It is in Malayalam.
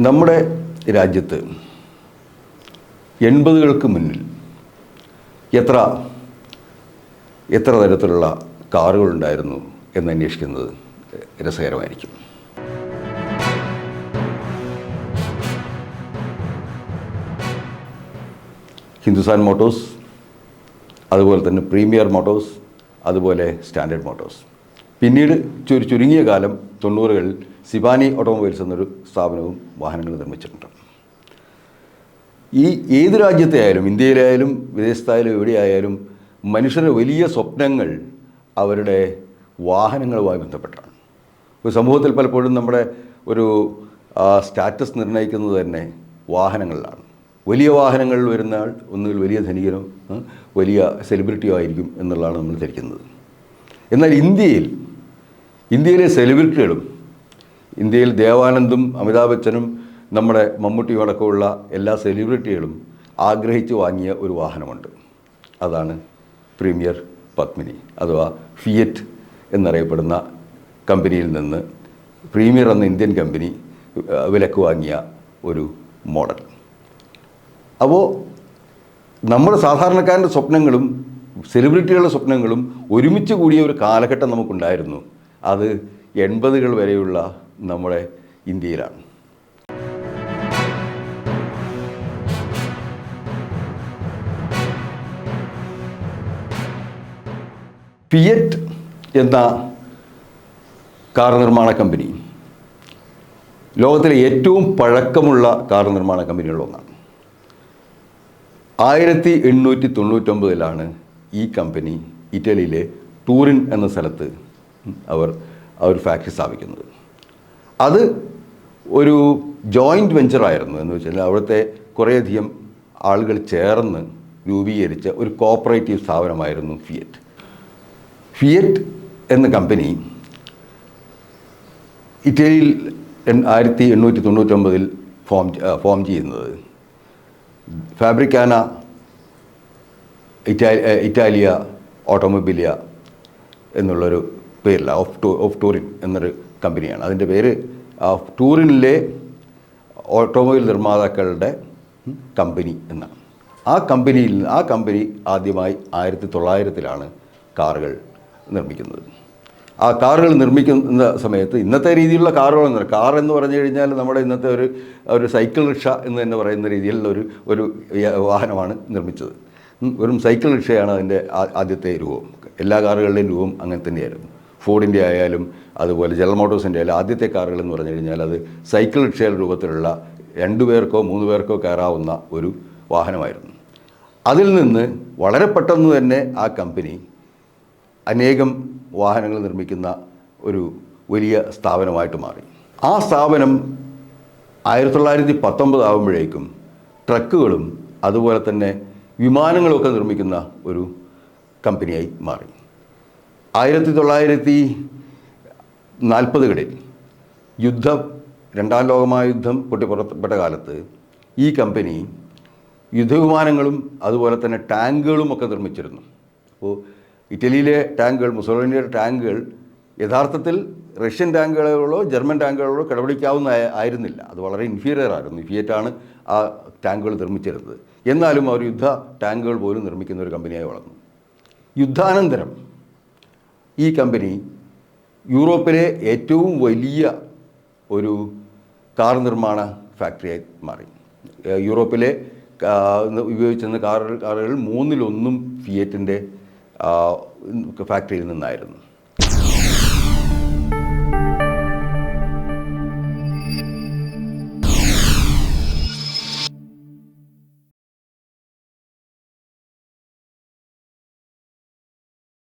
നമ്മുടെ രാജ്യത്ത് എൺപതുകൾക്ക് മുന്നിൽ എത്ര എത്ര തരത്തിലുള്ള കാറുകളുണ്ടായിരുന്നു എന്ന് അന്വേഷിക്കുന്നത് രസകരമായിരിക്കും. ഹിന്ദുസ്ഥാൻ മോട്ടോഴ്സ് അതുപോലെ തന്നെ പ്രീമിയർ മോട്ടോഴ്സ് അതുപോലെ സ്റ്റാൻഡേർഡ് മോട്ടോഴ്സ്. പിന്നീട് ചുരു ചുരുങ്ങിയ കാലം തൊണ്ണൂറുകളിൽ സിബാനി ഓട്ടോമൊബൈൽസ് എന്നൊരു സ്ഥാപനവും വാഹനങ്ങൾ നിർമ്മിച്ചിട്ടുണ്ട്. ഈ ഏത് രാജ്യത്തെ ആയാലും ഇന്ത്യയിലായാലും വിദേശത്തായാലും എവിടെയായാലും മനുഷ്യരുടെ വലിയ സ്വപ്നങ്ങൾ അവരുടെ വാഹനങ്ങളുമായി ബന്ധപ്പെട്ടാണ്. ഒരു സമൂഹത്തിൽ പലപ്പോഴും നമ്മുടെ ഒരു സ്റ്റാറ്റസ് നിർണയിക്കുന്നത് തന്നെ വാഹനങ്ങളിലാണ്. വലിയ വാഹനങ്ങളിൽ വരുന്ന ആൾ ഒന്നുകിൽ വലിയ ധനികനോ വലിയ സെലിബ്രിറ്റിയോ ആയിരിക്കും എന്നുള്ളതാണ് നമ്മൾ ധരിക്കുന്നത്. എന്നാൽ ഇന്ത്യയിൽ ഇന്ത്യയിലെ സെലിബ്രിറ്റികളും ഇന്ത്യയിൽ ദേവാനന്ദും അമിതാഭ് ബച്ചനും നമ്മുടെ മമ്മൂട്ടിയും അടക്കമുള്ള എല്ലാ സെലിബ്രിറ്റികളും ആഗ്രഹിച്ചു വാങ്ങിയ ഒരു വാഹനമുണ്ട്. അതാണ് പ്രീമിയർ പത്മിനി അഥവാ ഫിയറ്റ് എന്നറിയപ്പെടുന്ന കമ്പനിയിൽ നിന്ന് പ്രീമിയർ എന്ന ഇന്ത്യൻ കമ്പനി വിലക്ക് വാങ്ങിയ ഒരു മോഡൽ. അപ്പോൾ നമ്മുടെ സാധാരണക്കാരന്റെ സ്വപ്നങ്ങളും സെലിബ്രിറ്റികളുടെ സ്വപ്നങ്ങളും ഒരുമിച്ച് കൂടിയ ഒരു കാലഘട്ടം നമുക്കുണ്ടായിരുന്നു. അത് എൺപതുകൾ വരെയുള്ള നമ്മുടെ ഇന്ത്യയിലാണ്. ഫിയറ്റ് എന്ന കാർ നിർമ്മാണ കമ്പനി ലോകത്തിലെ ഏറ്റവും പഴക്കമുള്ള കാർ നിർമ്മാണ കമ്പനികളിലൊന്നാണ് ആയിരത്തി എണ്ണൂറ്റി തൊണ്ണൂറ്റൊമ്പതിലാണ് ഈ കമ്പനി ഇറ്റലിയിലെ ടൂറിൻ എന്ന സ്ഥലത്ത് അവർ ആ ഒരു ഫാക്ടറി സ്ഥാപിക്കുന്നത്. അത് ഒരു ജോയിന്റ് വെഞ്ചറായിരുന്നു എന്ന് വെച്ചാൽ അവിടുത്തെ കുറേയധികം ആളുകൾ ചേർന്ന് രൂപീകരിച്ച ഒരു കോപ്പറേറ്റീവ് സ്ഥാപനമായിരുന്നു ഫിയറ്റ്. ഫിയറ്റ് എന്ന കമ്പനി ഇറ്റലിയിൽ ആയിരത്തി എണ്ണൂറ്റി തൊണ്ണൂറ്റൊമ്പതിൽ ഫോം ഫോം ചെയ്യുന്നത്. ഫാബ്രിക്കാന ഇറ്റാലിയ ഓട്ടോമൊബിലിയ എന്നുള്ളൊരു പേരില്ല ഓഫ് ടൂ ഓഫ് ടൂറിൻ എന്നൊരു കമ്പനിയാണ്. അതിന്റെ പേര് ഓഫ് ടൂറിനിലെ ഓട്ടോമൊബൈൽ നിർമ്മാതാക്കളുടെ കമ്പനി എന്നാണ്. ആ കമ്പനിയിൽ ആ കമ്പനി ആദ്യമായി ആയിരത്തി തൊള്ളായിരത്തിലാണ് കാറുകൾ നിർമ്മിക്കുന്നത്. ആ കാറുകൾ നിർമ്മിക്കുന്ന സമയത്ത് ഇന്നത്തെ രീതിയിലുള്ള കാറുകളൊന്നും കാർ എന്ന് പറഞ്ഞു കഴിഞ്ഞാൽ നമ്മുടെ ഇന്നത്തെ ഒരു ഒരു സൈക്കിൾ റിക്ഷ എന്ന് തന്നെ പറയുന്ന രീതിയിലുള്ള ഒരു ഒരു വാഹനമാണ് നിർമ്മിച്ചത്. വെറും സൈക്കിൾ റിക്ഷയാണ് അതിന്റെ ആദ്യത്തെ രൂപം. എല്ലാ കാറുകളുടെയും രൂപം അങ്ങനെ തന്നെയായിരുന്നു. ഫോർഡിന്റെ ആയാലും അതുപോലെ ജനറൽ മോട്ടോഴ്സിന്റെ ആയാലും ആദ്യത്തെ കാറുകൾ എന്ന് പറഞ്ഞു കഴിഞ്ഞാൽ അത് സൈക്കിൾ റിക്ഷയുടെ രൂപത്തിലുള്ള രണ്ടു പേർക്കോ മൂന്ന് പേർക്കോ കയറാവുന്ന ഒരു വാഹനമായിരുന്നു. അതിൽ നിന്ന് വളരെ പെട്ടെന്ന് തന്നെ ആ കമ്പനി അനേകം വാഹനങ്ങൾ നിർമ്മിക്കുന്ന ഒരു വലിയ സ്ഥാപനമായിട്ട് മാറി. ആ സ്ഥാപനം ആയിരത്തി തൊള്ളായിരത്തി പത്തൊമ്പത് ആകുമ്പോഴേക്കും ട്രക്കുകളും അതുപോലെ തന്നെ വിമാനങ്ങളുമൊക്കെ നിർമ്മിക്കുന്ന ഒരു കമ്പനിയായി മാറി. ആയിരത്തി തൊള്ളായിരത്തി നാൽപ്പതുകളിൽ യുദ്ധം രണ്ടാം ലോകമഹായുദ്ധം പൊട്ടിപ്പുറപ്പെട്ട കാലത്ത് ഈ കമ്പനി യുദ്ധവിമാനങ്ങളും അതുപോലെ തന്നെ ടാങ്കുകളും ഒക്കെ നിർമ്മിച്ചിരുന്നു. അപ്പോൾ ഇറ്റലിയിലെ ടാങ്കുകൾ മുസോളിനിയുടെ ടാങ്കുകൾ യഥാർത്ഥത്തിൽ റഷ്യൻ ടാങ്കുകളോ ജർമ്മൻ ടാങ്കുകളോ കിടപിടിക്കാവുന്ന ആയിരുന്നില്ല. അത് വളരെ ഇൻഫീരിയർ ആയിരുന്നു. ഫിയറ്റാണ് ആ ടാങ്കുകൾ നിർമ്മിച്ചിരുന്നത്. എന്നാലും അവർ യുദ്ധ ടാങ്കുകൾ പോലും നിർമ്മിക്കുന്ന ഒരു കമ്പനിയായി വളർന്നു. യുദ്ധാനന്തരം ഈ കമ്പനി യൂറോപ്പിലെ ഏറ്റവും വലിയ ഒരു കാർ നിർമ്മാണ ഫാക്ടറിയായി മാറി. യൂറോപ്പിലെ ഉപയോഗിച്ചിരുന്ന കാറുകൾ കാറുകൾ മൂന്നിലൊന്നും ഫിയറ്റിന്റെ ഫാക്ടറിയിൽ നിന്നായിരുന്നു.